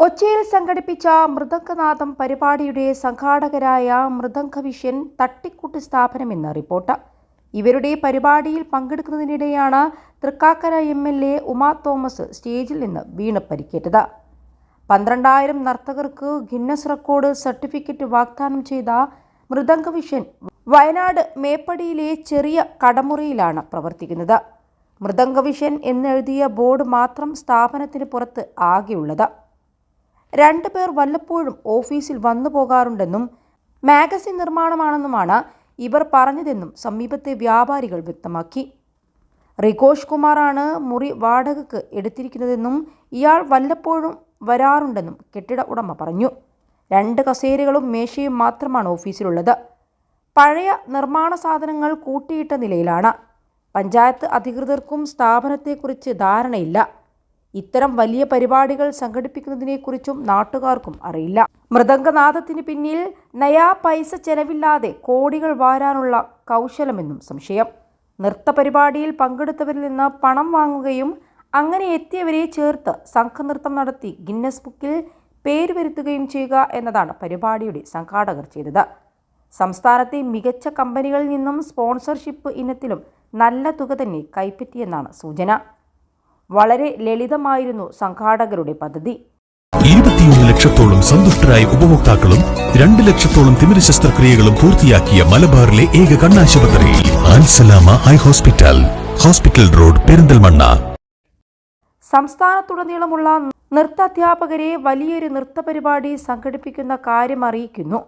കൊച്ചിയിൽ സംഘടിപ്പിച്ച മൃദംഗനാഥം പരിപാടിയുടെ സംഘാടകരായ മൃദംഗവിഷ്യൻ തട്ടിക്കൂട്ട് സ്ഥാപനമെന്ന് റിപ്പോർട്ട്. ഇവരുടെ പരിപാടിയിൽ പങ്കെടുക്കുന്നതിനിടെയാണ് Thrikkakara M L A Uma Thomas സ്റ്റേജിൽ നിന്ന് വീണ് പരിക്കേറ്റത്. പന്ത്രണ്ടായിരം നർത്തകർക്ക് ഗിന്നസ് റെക്കോർഡ് സർട്ടിഫിക്കറ്റ് വാഗ്ദാനം ചെയ്ത മൃദംഗവിഷ്യൻ വയനാട് മേപ്പടിയിലെ ചെറിയ കടമുറിയിലാണ് പ്രവർത്തിക്കുന്നത്. മൃദംഗവിഷ്യൻ എന്നെഴുതിയ ബോർഡ് മാത്രം സ്ഥാപനത്തിന് പുറത്ത് ആകെയുള്ളത്. രണ്ടു പേർ വല്ലപ്പോഴും ഓഫീസിൽ വന്നു പോകാറുണ്ടെന്നും മാഗസിൻ നിർമ്മാണമാണെന്നുമാണ് ഇവർ പറഞ്ഞതെന്നും സമീപത്തെ വ്യാപാരികൾ വ്യക്തമാക്കി. റികോഷ് കുമാറാണ് മുറി വാടകയ്ക്ക് എടുത്തിരിക്കുന്നതെന്നും ഇയാൾ വല്ലപ്പോഴും വരാറുണ്ടെന്നും കെട്ടിട ഉടമ പറഞ്ഞു. രണ്ട് കസേരകളും മേശയും മാത്രമാണ് ഓഫീസിലുള്ളത്. പഴയ നിർമ്മാണ സാധനങ്ങൾ കൂട്ടിയിട്ട നിലയിലാണ്. പഞ്ചായത്ത് അധികൃതർക്കും സ്ഥാപനത്തെക്കുറിച്ച് ധാരണയില്ല. ഇത്തരം വലിയ പരിപാടികൾ സംഘടിപ്പിക്കുന്നതിനെക്കുറിച്ചും നാട്ടുകാർക്കും അറിയില്ല. മൃദംഗനാഥത്തിന് പിന്നിൽ നയാ പൈസ ചെലവില്ലാതെ കോടികൾ വാരാനുള്ള കൗശലമെന്നും സംശയം. നൃത്ത പരിപാടിയിൽ പങ്കെടുത്തവരിൽ നിന്ന് പണം വാങ്ങുകയും അങ്ങനെ എത്തിയവരെ ചേർത്ത് സംഘനൃത്തം നടത്തി ഗിന്നസ് ബുക്കിൽ പേര് വരുത്തുകയും ചെയ്യുക എന്നതാണ് പരിപാടിയുടെ സംഘാടകർ ചെയ്തത്. സംസ്ഥാനത്തെ മികച്ച കമ്പനികളിൽ നിന്നും സ്പോൺസർഷിപ്പ് ഇനത്തിലും നല്ല തുക തന്നെ കൈപ്പറ്റിയെന്നാണ് സൂചന. വളരെ ലളിതമായിരുന്നു സംഘാടകരുടെ പദ്ധതി. ഇരുപത്തിയൊന്ന് ലക്ഷത്തോളം സന്തുഷ്ടരായ ഉപഭോക്താക്കളും രണ്ട് ലക്ഷത്തോളം തിമിര ശസ്ത്രക്രിയകളും പൂർത്തിയാക്കിയ മലബാറിലെ ഏക കണ്ണാശുപത്രി ആൻസലാമ ഹൈ ഹോസ്പിറ്റൽ ഹോസ്പിറ്റൽ റോഡ് പെരിന്തൽമണ്ണ. സംസ്ഥാനത്തുടനീളമുള്ള നൃത്താധ്യാപകരെ വലിയൊരു നൃത്ത പരിപാടി സംഘടിപ്പിക്കുന്ന കാര്യം അറിയിക്കുന്നു.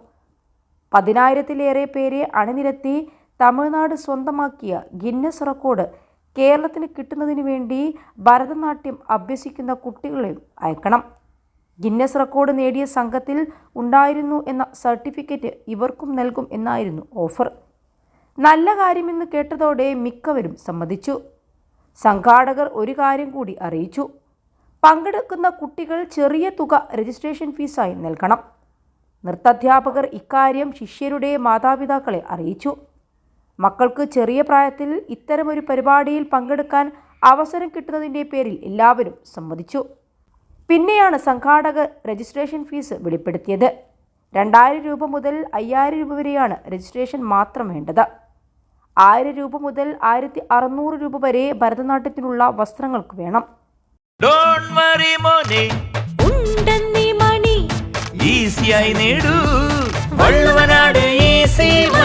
പതിനായിരത്തിലേറെ പേരെ അണിനിരത്തി തമിഴ്നാട് സ്വന്തമാക്കിയ ഗിന്നസ് റെക്കോർഡ് കേരളത്തിന് കിട്ടുന്നതിന് വേണ്ടി ഭരതനാട്യം അഭ്യസിക്കുന്ന കുട്ടികളെ അയക്കണം. ഗിന്നസ് റെക്കോർഡ് നേടിയ സംഘത്തിൽ ഉണ്ടായിരുന്നു എന്ന സർട്ടിഫിക്കറ്റ് ഇവർക്കും നൽകും എന്നായിരുന്നു ഓഫർ. നല്ല കാര്യമെന്ന് കേട്ടതോടെ മിക്കവരും സമ്മതിച്ചു. സംഘാടകർ ഒരു കാര്യം കൂടി അറിയിച്ചു. പങ്കെടുക്കുന്ന കുട്ടികൾ ചെറിയ തുക രജിസ്ട്രേഷൻ ഫീസായി നൽകണം. നൃത്താധ്യാപകർ ഇക്കാര്യം ശിഷ്യരുടെ മാതാപിതാക്കളെ അറിയിച്ചു. മക്കൾക്ക് ചെറിയ പ്രായത്തിൽ ഇത്തരമൊരു പരിപാടിയിൽ പങ്കെടുക്കാൻ അവസരം കിട്ടുന്നതിന്റെ പേരിൽ എല്ലാവരും സമ്മതിച്ചു. പിന്നെയാണ് സംഘാടകർ രജിസ്ട്രേഷൻ ഫീസ് വെളിപ്പെടുത്തിയത്. രണ്ടായിരം രൂപ മുതൽ അയ്യായിരം രൂപ വരെയാണ് രജിസ്ട്രേഷൻ മാത്രം വേണ്ടത്. ആയിരം രൂപ മുതൽ ആയിരത്തി അറുന്നൂറ് രൂപ വരെ ഭരതനാട്യത്തിനുള്ള വസ്ത്രങ്ങൾക്ക് വേണം. ഡോൺ വറി മോനെ. ഉണ്ടെന്നീ മണി. ഈസിയായി നേടൂ.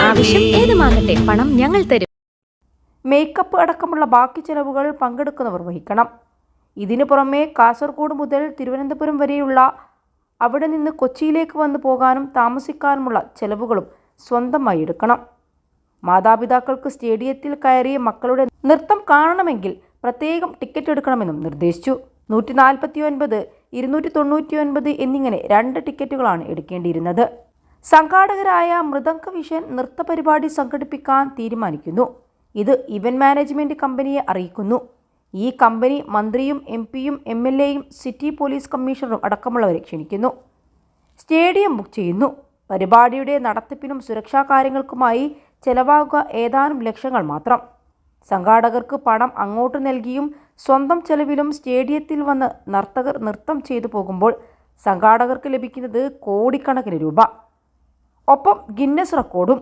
ആവശ്യം ഏതുമാകട്ടെ പണം ഞങ്ങൾ തരും. മേക്കപ്പ് അടക്കമുള്ള ബാക്കി ചെലവുകൾ പങ്കെടുക്കുന്നവർ വഹിക്കണം. ഇതിനു പുറമെ കാസർഗോഡ് മുതൽ തിരുവനന്തപുരം വരെയുള്ള അവിടെ നിന്ന് കൊച്ചിയിലേക്ക് വന്നു പോകാനും താമസിക്കാനുമുള്ള ചെലവുകളും സ്വന്തമായി എടുക്കണം. മാതാപിതാക്കൾക്ക് സ്റ്റേഡിയത്തിൽ കയറിയ മക്കളുടെ നൃത്തം കാണണമെങ്കിൽ പ്രത്യേകം ടിക്കറ്റ് എടുക്കണമെന്നും നിർദ്ദേശിച്ചു. നൂറ്റി നാൽപ്പത്തി ഒൻപത് ഇരുന്നൂറ്റി തൊണ്ണൂറ്റി ഒൻപത് എന്നിങ്ങനെ രണ്ട് ടിക്കറ്റുകളാണ് എടുക്കേണ്ടിയിരുന്നത്. സംഘാടകരായ മൃദംഗ വിഷൻ നൃത്ത പരിപാടി സംഘടിപ്പിക്കാൻ തീരുമാനിക്കുന്നു. ഇത് ഇവന്റ് മാനേജ്മെന്റ് കമ്പനിയെ അറിയിക്കുന്നു. ഈ കമ്പനി മന്ത്രിയും എം പിയും എം എൽ എയും സിറ്റി പോലീസ് കമ്മീഷണറും അടക്കമുള്ളവരെ ക്ഷണിക്കുന്നു. സ്റ്റേഡിയം ബുക്ക് ചെയ്യുന്നു. പരിപാടിയുടെ നടത്തിപ്പിനും സുരക്ഷാ കാര്യങ്ങൾക്കുമായി ചെലവാകുക ഏതാനും ലക്ഷങ്ങൾ മാത്രം. സംഘാടകർക്ക് പണം അങ്ങോട്ട് നൽകിയും സ്വന്തം ചെലവിലും സ്റ്റേഡിയത്തിൽ വന്ന് നർത്തകർ നൃത്തം ചെയ്തു പോകുമ്പോൾ സംഘാടകർക്ക് ലഭിക്കുന്നത് കോടിക്കണക്കിന് രൂപ. ഒപ്പം ഗിന്നസ് റെക്കോർഡും.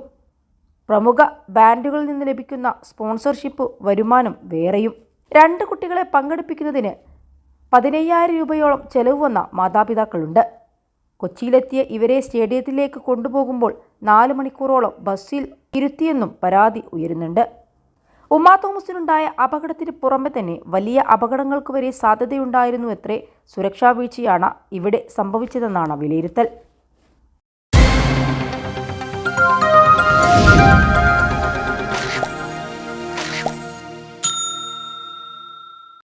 പ്രമുഖ ബാൻഡുകളിൽ നിന്ന് ലഭിക്കുന്ന സ്പോൺസർഷിപ്പ് വരുമാനം വേറെയും. രണ്ട് കുട്ടികളെ പങ്കെടുപ്പിക്കുന്നതിന് പതിനയ്യായിരം രൂപയോളം ചെലവ് വന്ന മാതാപിതാക്കളുണ്ട്. കൊച്ചിയിലെത്തിയ ഇവരെ സ്റ്റേഡിയത്തിലേക്ക് കൊണ്ടുപോകുമ്പോൾ നാല് മണിക്കൂറോളം ബസ്സിൽ ഇരുത്തിയെന്നും പരാതി ഉയരുന്നുണ്ട്. ഉമാ തോമസിനുണ്ടായ അപകടത്തിന് പുറമെ തന്നെ വലിയ അപകടങ്ങൾക്ക് വരെ സാധ്യതയുണ്ടായിരുന്നു എത്രേ സുരക്ഷാ വീഴ്ചയാണ് ഇവിടെ സംഭവിച്ചതെന്നാണ് വിലയിരുത്തൽ.